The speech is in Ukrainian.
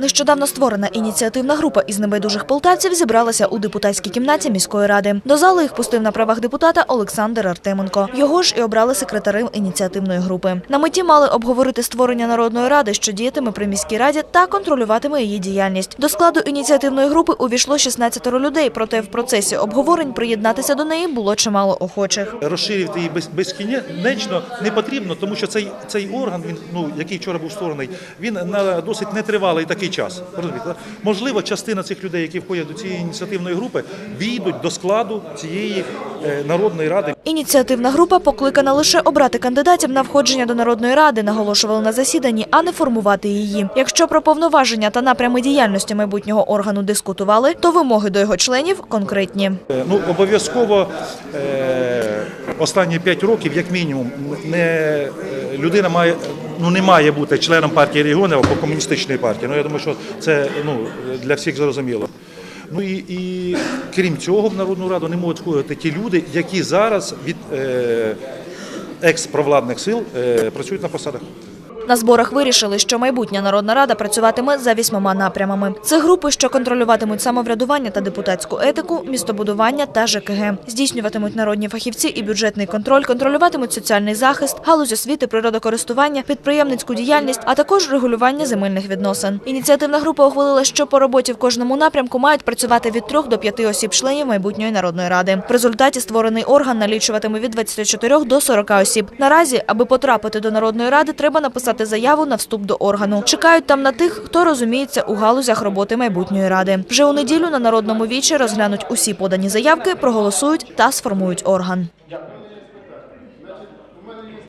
Нещодавно створена ініціативна група із небайдужих полтавців зібралася у депутатській кімнаті міської ради. До зали їх пустив на правах депутата Олександр Артеменко. Його ж і обрали секретарем ініціативної групи. На меті мали обговорити створення народної ради, що діятиме при міській раді та контролюватиме її діяльність. До складу ініціативної групи увійшло 16 людей, проте в процесі обговорень приєднатися до неї було чимало охочих. Розширити її без, безкінечно не потрібно, тому що цей, цей орган, він, ну, який вчора був створений, він на досить нетривалий такий час. Розумієте? Можливо, частина цих людей, які входять до цієї ініціативної групи, війдуть до складу цієї е, народної ради. Ініціативна група покликана лише обрати кандидатів на входження до Народної ради, наголошували на засіданні, а не формувати її. Якщо про повноваження та напрями діяльності майбутнього органу дискутували, то вимоги до його членів конкретні. Е, Ну, обов'язково е, останні 5 років, як мінімум, не, людина має, ну, не має бути членом партії регіонів або комуністичної партії. Ну, я думаю, що це ну, для всіх зрозуміло. Ну і, і крім цього, в Народну Раду не можуть входити ті люди, які зараз від е, екс-провладних сил е, працюють на посадах. На зборах вирішили, що майбутня Народна Рада працюватиме за вісьмома напрямами. Це групи, що контролюватимуть самоврядування та депутатську етику, містобудування та ЖКГ. Здійснюватимуть народні фахівці і бюджетний контроль, контролюватимуть соціальний захист, галузь освіти, природокористування, підприємницьку діяльність, а також регулювання земельних відносин. Ініціативна група ухвалила, що по роботі в кожному напрямку мають працювати від трьох до п'яти осіб членів майбутньої народної ради. В результаті створений орган налічуватиме від 24 до 40 осіб. Наразі, аби потрапити до народної ради, треба написати заяву на вступ до органу. Чекають там на тих, хто розуміється у галузях роботи майбутньої ради. Вже у неділю на народному вічі розглянуть усі подані заявки, проголосують та сформують орган.